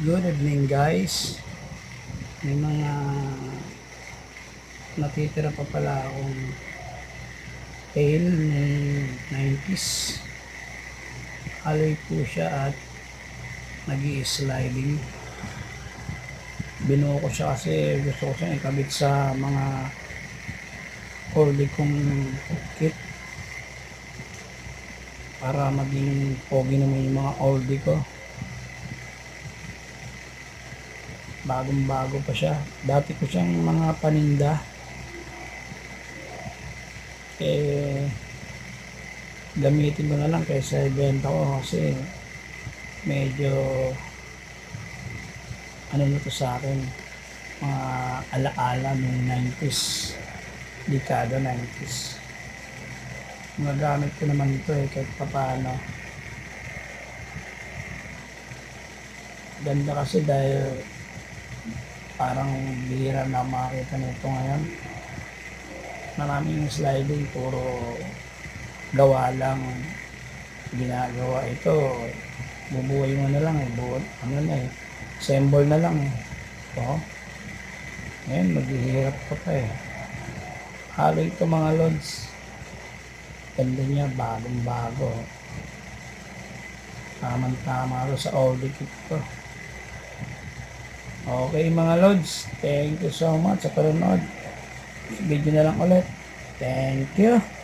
Good evening guys. May mga natitira pa pala akong tail ng 90s. Alloy po siya at nag sliding Binuo ko siya kasi gusto ko siyang ikabit sa mga oldie kong kit para maging pogi naman yung mga oldie ko. Bagong bago pa siya. Dati ko siyang mga paninda. Eh gamitin ko na lang kaysa ibenta ko kasi medyo ano na to sa akin mga alaala nung 90s dekada 90s magagamit ko naman ito eh kahit pa paano ganda kasi dahil parang bihira na makita nito ngayon. Maraming sliding, puro gawa lang ginagawa ito. Bubuhay mo na lang eh. Buo, ano na eh. Assemble na lang eh. Ito. Ngayon, maghihirap pa pa eh. Halo ito mga lods. Ganda niya, bagong bago. Tamang-tama ro sa oldie kit ko. Okay mga Lods, thank you so much sa panonood. Video na lang ulit. Thank you.